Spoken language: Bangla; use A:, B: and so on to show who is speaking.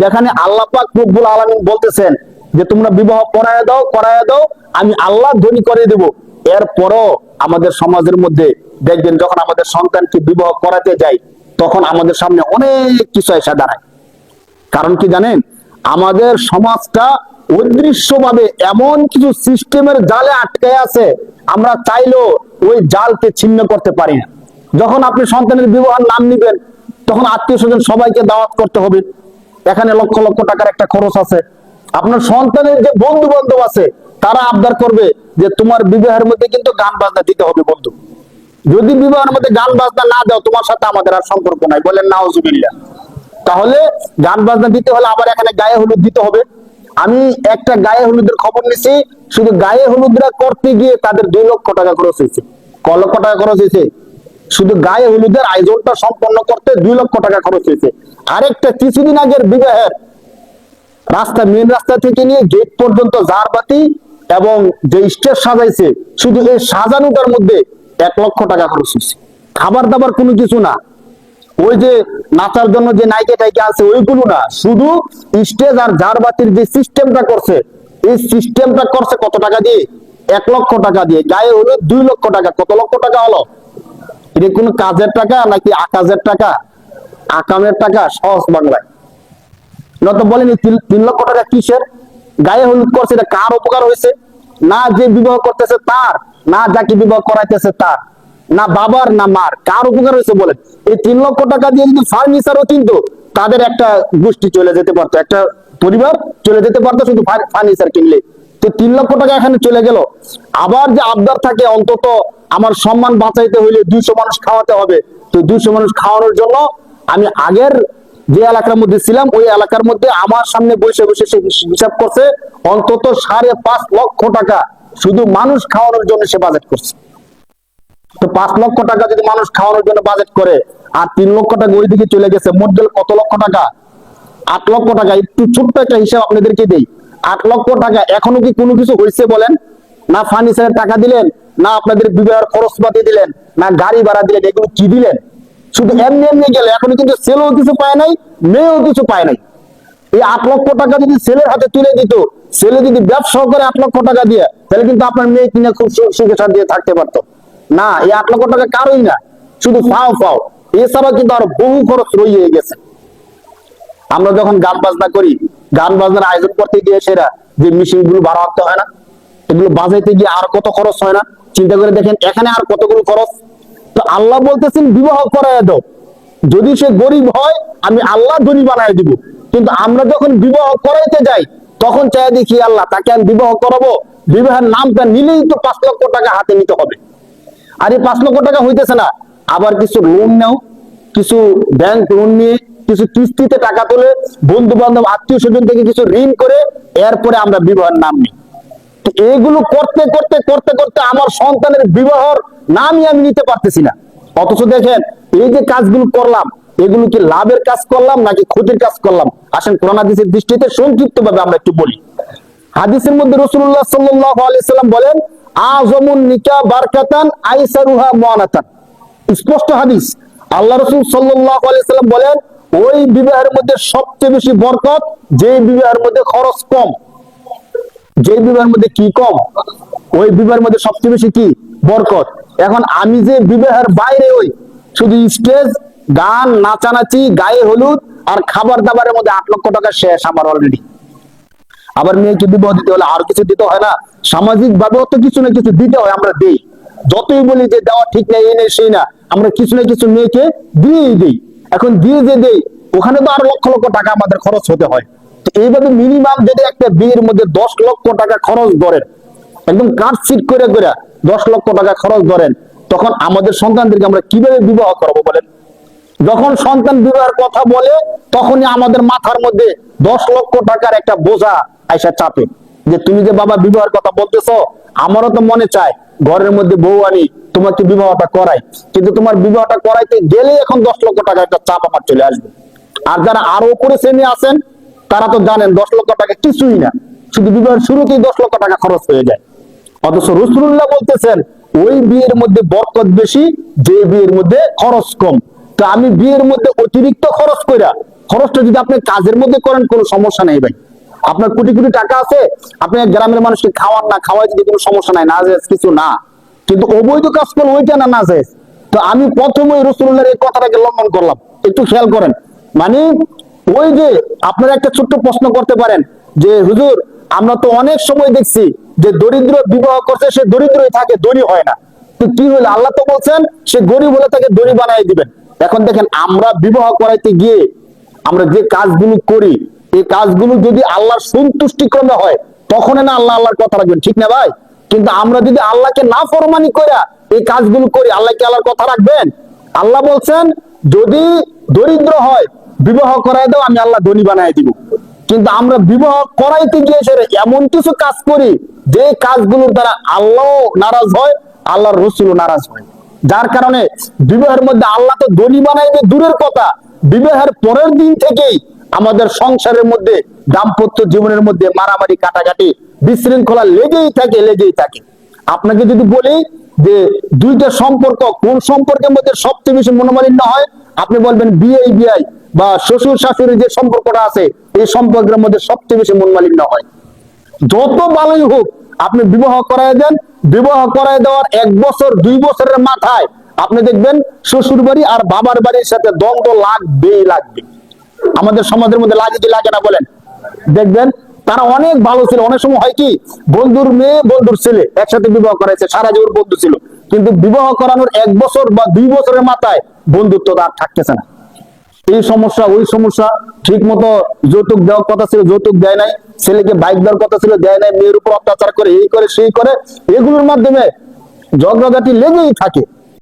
A: যেখানে আল্লাহ পাক রব্বুল আলামিন বলতেছেন যে, তোমরা বিবাহ পড়ায় দাও, করায় দাও, আমি আল্লাহ ধনী করে দেব। এরপরও আমাদের সমাজের মধ্যে দেখবেন যখন আমাদের সন্তানকে বিবাহ করাতে যাই তখন আমাদের সামনে অনেক কিছু এসে দাঁড়ায়। কারণ কি জানেন? আমাদের সমাজটা অদৃশ্যভাবে এমন কিছু সিস্টেমের জালে আটকে আছে, আমরা চাইলেও ওই জালকে ছিন্ন করতে পারি না। যখন আপনি সন্তানের বিবাহের নাম নিবেন, তখন আত্মীয় স্বজন সবাইকে দাওয়াত করতে হবে। এখানে লক্ষ লক্ষ টাকার একটা খরচ আছে। আপনার সন্তানের যে বন্ধু বান্ধব আছে, তারা আবদার করবে যে তোমার বিবাহের মধ্যে কিন্তু গান বাজনা দিতে হবে বন্ধু। যদি বিবাহের মধ্যে গান বাজনা না দাও, তোমার সাথে আমাদের আর সম্পর্ক নাই। বলেন, নাউজুবিল্লাহ। তাহলে গান বাজনা দিতে হলে আবার এখানে গায়ে হলুদ দিতে হবে। আমি একটা গায়ে হলুদের খবর নিছি, শুধু গায়ে হলুদরা করতে গিয়ে তাদের দুই লক্ষ টাকা খরচ হয়েছে। ক লক্ষ টাকা খরচ হয়েছে? শুধু গায়ে হলুদের আয়োজনটা সম্পন্ন করতে দুই লক্ষ টাকা খরচ হয়েছে। আরেকটা কিছুদিন আগের বিবাহের রাস্তা মেন রাস্তা থেকে নিয়ে গেট পর্যন্ত জারবাতি এবং যে স্টেজ সাজাইছে, শুধু এই সাজানোটার মধ্যে এক লক্ষ টাকা খরচ হয়েছে। খাবার দাবার কোনো কিছু না। ওই যে নাচার জন্য যে নাইকে টাইকে আছে, ওইগুলো না। শুধু স্টেজ আর জারবাতির যে সিস্টেমটা করছে, এই সিস্টেমটা করছে কত টাকা দিয়ে? এক লক্ষ টাকা দিয়ে। গায়ে হলো দুই লক্ষ টাকা। কত লক্ষ টাকা হলো? এটা কোনো কাজের টাকা নাকি আকাজের টাকা? আকামের টাকা, সহজ বাংলায়। নত বলেন তিন লক্ষ টাকা কিসের? গায়ে হলুদ করছে, এটা কার উপকার হয়েছে? না যে বিবাহ করতেছে তার, না যাকে বিবাহ করাইতেছে তার, না বাবার, না মার, কার উপকার হয়েছে বলেন? এই তিন লক্ষ টাকা দিয়ে যদি ফার্নিচারও কিন্তু, তাদের একটা গোষ্ঠী চলে যেতে পারতো, একটা পরিবার চলে যেতে পারতো শুধু ফার্নিচার কিনলে। তো তিন লক্ষ টাকা এখানে চলে গেল। আবার যে আবদার থাকে, অন্তত আমার সম্মান বাঁচাইতে হইলে দুইশো মানুষ খাওয়াতে হবে। তো দুইশো মানুষ খাওয়ানোর জন্য আমি আগের যে এলাকার মধ্যে ছিলাম, ওই এলাকার মধ্যে আমার সামনে বসে বসে সে হিসাব করছে, অন্তত সাড়ে পাঁচ লক্ষ টাকা শুধু মানুষ খাওয়ানোর জন্য সে বাজেট করছে। তো পাঁচ লক্ষ টাকা যদি মানুষ খাওয়ানোর জন্য বাজেট করে, আর তিন লক্ষ টাকা ওই দিকে চলে গেছে, মোট কত লক্ষ টাকা? আট লক্ষ টাকা, একটু ছোট্ট একটা হিসাব আপনাদেরকে দেই। আট লক্ষ টাকা। এখনও কি কোনো কিছু হয়েছে বলেন? না ফার্নিচারের টাকা দিলেন, না আপনাদের বিবাহের খরচপাতি দিলেন, না গাড়ি ভাড়া দিলেন, এগুলো কি দিলেন? শুধু এমনি এমনি গেলে, এখনও কিন্তু ছেলেও কিছু পায় নাই, মেয়েও কিছু পায় নাই। এই আট লক্ষ টাকা যদি ছেলের হাতে তুলে দিত ছেলে যদি ব্যবসা করে আট লক্ষ টাকা দিয়ে, তাহলে কিন্তু আপনার মেয়ে কিনে খুব সুখে শান্তিতে থাকতে পারতো। না, এই আট লক্ষ টাকা কারোই না, শুধু ফাও ফাও এছাড়া কিন্তু আর বহু খরচ রয়ে গেছে। আমরা যখন গান বাজনা করি গান বাজনার আয়োজন করতে গিয়ে সেরা যে মেশিনগুলো ভাড়া আনতে হয় না, এগুলো বাজাইতে গিয়ে আর কত খরচ হয় না। চিন্তা করে দেখেন, এখানে আর কতগুলো খরচ? তো আল্লাহ বলতেছেন, বিবাহ করায় দাও। যদি সে গরিব হয়, আমি আল্লাহ ধনী বানায় দিব। কিন্তু আমরা যখন বিবাহ করাইতে যাই, তখন চাই দেখি, আল্লাহ, তাকে আমি বিবাহ করাবো। বিবাহের নামটা নিলেই তো পাঁচ লক্ষ টাকা হাতে নিতে হবে। আর এই পাঁচ লক্ষ টাকা হইতেছে না। আবার কিছু লোন নাও, কিছু ব্যাংক লোন নিয়ে কিছু কিস্তিতে টাকা তুলে বন্ধু বান্ধব আত্মীয় স্বজন থেকে কিছু ঋণ করে এরপরে আমরা বিবাহের নাম নিই। এইগুলো করতে করতে করতে করতে আমার সন্তানের বিবাহর নামই আমি নিতে পারতেছি না। অথচ দেখেন, এই যে কাজগুলো করলাম, এগুলো কি লাভের কাজ করলাম নাকি ক্ষতির কাজ করলাম? আসেন কোরআন হাদিসের দৃষ্টিতে সংক্ষিপ্ত ভাবে আমরা একটু বলি। হাদিসের মধ্যে রসুল্লাহ সাল্লাহ আলাইসাল্লাম বলেন আজমুন নিকা বারকাতান, আইসারুহা মুআনাতান। স্পষ্ট হাদিস। আল্লাহ রসুল সাল্লাহ আলাইসাল্লাম বলেন ওই বিবাহের মধ্যে সবচেয়ে বেশি বরকত যে বিবাহের মধ্যে খরচ কম। যে বিবাহের মধ্যে কি কম, ওই বিবাহের মধ্যে সবচেয়ে বেশি কি? বরকত। এখন আমি যে বিবাহের বাইরে ওই, শুধু স্টেজ, গান, নাচানাচি, গায়ে হলুদ আর খাবার দাবারের মধ্যে আট লক্ষ টাকা শেষ আমার অলরেডি আবার মেয়েকে বিবাহ দিতে হলে আর কিছু দিতে হয় না। সামাজিক ভাবেও তো কিছু না কিছু দিতে হয়, আমরা দিই। যতই বলি যে দেওয়া ঠিক নেই, এই নেই, সেই না, আমরা কিছু না কিছু মেয়েকে দিয়েই দিই। এখন দিয়ে যে দেই, ওখানে তো আর লক্ষ লক্ষ টাকা আমাদের খরচ হতে হয়। তো এইভাবে মিনিমাম যদি একটা বিয়ের মধ্যে দশ লক্ষ টাকা খরচ ধরেন, একদম কাঠ সিট করে করে দশ লক্ষ টাকা খরচ ধরেন, তখন আমাদের সন্তানদেরকে আমরা কীভাবে বিবাহ করব বলেন? যখন সন্তান বিবাহের কথা বলে, তখনই আমাদের মাথার মধ্যে দশ লক্ষ টাকার একটা বোঝা আইসা চাপে। যে তুমি যে বাবা বিবাহের কথা বলতেছো, আমারও তো মনে চায়, ঘরের মধ্যে বউ আনি তোমাকে বিবাহটা করাই। কিন্তু তোমার বিবাহটা করাইতে গেলে এখন দশ লক্ষ টাকা একটা চাপ আমার চলে আসবে। আর যারা আরও উপরে শ্রেণি আছেন, তারা তো জানেন দশ লক্ষ টাকা কিছুই না। শুধু বিবাহের শুরুতেই দশ লক্ষ টাকা খরচ হয়ে যায়। অথচ রসুল্লাহ বলতেছেন, ওই বিয়ের মধ্যে বরকত বেশি, যে বিয়ের মধ্যে খরচ কম। তো আমি বিয়ের মধ্যে অতিরিক্ত খরচ কইরা, খরচটা যদি আপনি কাজের মধ্যে করেন, কোনো সমস্যা নেই ভাই। আপনার কোটি কোটি টাকা আছে, আপনি গ্রামের মানুষকে খাওয়ান না খাওয়াই যদি কোনো সমস্যা নাই। না কিছু না। কিন্তু অবৈধ কাজ করলে ওইটা না না যায়। তো আমি প্রথমে রসুল্লাহর এই কথাটাকে লঙ্ঘন করলাম। একটু খেয়াল করেন। মানে ওই যে আপনারা একটা ছোট্ট প্রশ্ন করতে পারেন যে, হুজুর, আমরা তো অনেক সময় দেখছি যে দরিদ্র বিবাহ করছে, সে দরিদ্রই থাকে দড়ি হয় না। তো কি হলো? আল্লাহ তো বলছেন, সে গরিব হলে তাকে দড়ি বানাই দিবেন। এখন দেখেন, আমরা বিবাহ করাইতে গিয়ে আমরা যে কাজগুলো করি, এই কাজগুলো যদি আল্লাহর সন্তুষ্টি ক্রমে হয় তখন না আল্লাহ আল্লাহর কথা রাখবেন। ঠিক না ভাই? কিন্তু আমরা যদি আল্লাহকে না ফরমানি করে এই কাজগুলো করি আল্লাহকে আল্লাহর কথা রাখবেন? আল্লাহ বলছেন, যদি দরিদ্র হয়, বিবাহ করাই দাও, আমি আল্লাহ ধনী বানাই দিব। কিন্তু আমরা বিবাহ করাইতে গিয়ে সেটা এমন কিছু কাজ করি, যে কাজগুলোর দ্বারা আল্লাহ নারাজ হয়, আল্লাহর রসুলও নারাজ হয়। যার কারণে বিবাহের মধ্যে আল্লাহ তো ধনী বানাইবে দূরের কথা। বিবাহের পরের দিন থেকেই আমাদের সংসারের মধ্যে, দাম্পত্য জীবনের মধ্যে মারামারি, কাটাকাটি বিশৃঙ্খলা লেগেই থাকে লেগেই থাকে। আপনাকে যদি বলি যে দুইটা সম্পর্ক কোন সম্পর্কের মধ্যে সবচেয়ে বেশি মনোমালিন্য হয়, আপনি বলবেন বিয়ে বিআই বা শ্বশুর শাশুড়ির যে সম্পর্কটা আছে, এই সম্পর্কের মধ্যে সবচেয়ে বেশি মনোমালিন্য হয়। যত ভালোই হোক, আপনি বিবাহ করায় দেন, বিবাহ করায় দেওয়ার এক বছর, দুই বছরের মাথায় আপনি দেখবেন শ্বশুর বাড়ি আর বাবার বাড়ির সাথে দ্বন্দ্ব লাগবেই লাগবে। আমাদের সমাজের মধ্যে লাগে কি লাগে না বলেন? দেখবেন তারা অনেক ভালো ছিল। অনেক সময় হয় কি, বন্ধুর মেয়ে, বন্ধুর ছেলে একসাথে বিবাহ করাইছে, সারা জীবন বন্ধু ছিল। কিন্তু বিবাহ করানোর এক বছর বা দুই বছরের মাথায় বন্ধুত্ব আর থাকতেছে না। এই সমস্যা, ওই সমস্যা ঠিক মতো যৌতুক দেওয়ার কথা ছিল, যৌতুক দেয় নাই, ছেলেকে বাইক দেওয়ার কথা ছিল, দেয় নাই, মেয়ের উপর অত্যাচার করে, এই করে, সেই করে, এগুলোর মাধ্যমে ঝগড়াঝাটি লেগেই থাকে।